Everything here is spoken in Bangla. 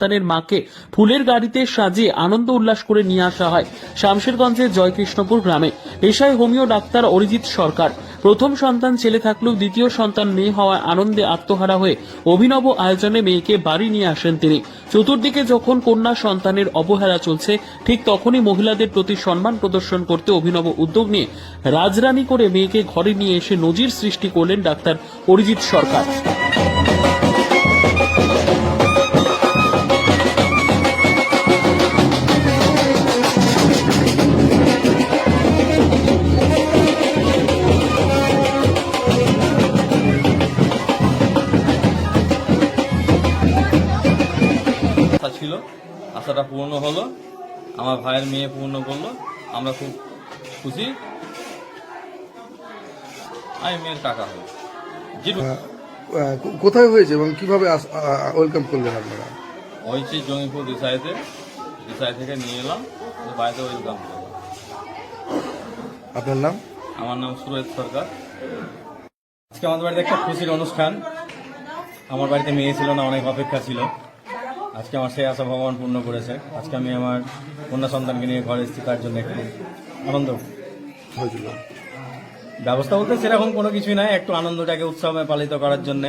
সন্তানের মাকে ফুলের গাড়িতে সাজিয়ে আনন্দ উল্লাস করে নিয়ে আসা হয় শামশেরগঞ্জের জয়কৃষ্ণপুর গ্রামে। পেশায় হোমিও ডাক্তার অরিজিৎ সরকার। প্রথম সন্তান ছেলে থাকলেও দ্বিতীয় সন্তান মেয়ে হওয়ায় আনন্দে আত্মহারা হয়ে অভিনব আয়োজনে মেয়েকে বাড়ি নিয়ে আসেন তিনি। চতুর্দিকে যখন কন্যা সন্তানের অবহেলা চলছে, ঠিক তখনই মহিলাদের প্রতি সম্মান প্রদর্শন করতে অভিনব উদ্যোগ নিয়ে রাজরানী করে মেয়েকে ঘরে নিয়ে এসে নজির সৃষ্টি করলেন ডাক্তার অরিজিৎ সরকার। ছিল। আশাটা পূর্ণ হলো। আমার ভাইয়ের মেয়ে পূর্ণ করল। আমরা খুব খুশি। আমি মেয়ের টাকা হলো কোথায় হয়েছে এবং কীভাবে ওয়েলকাম করলেন আপনারা? হয়েছে জঙ্গিপুর দিশাইতে দিশাই থেকে নিয়ে এলাম। বাড়িতে ওয়েলকাম করলাম। আপনার নাম? আমার নাম সুরজ সরকার। আজকে আমাদের বাড়িতে একটা খুশির অনুষ্ঠান। আমার বাড়িতে মেয়ে ছিল না অনেক অপেক্ষা ছিল। আজকে আমার সেই আশা ভগবান পূর্ণ করেছে। আজকে আমি আমার কন্যা সন্তানকে নিয়ে ঘরে এসেছি তার জন্য একটু আনন্দ। হয়েছিল। ব্যবস্থা বলতে সেরকম কোনো কিছুই নাই একটু আনন্দটাকে উৎসবে পালিত করার জন্য।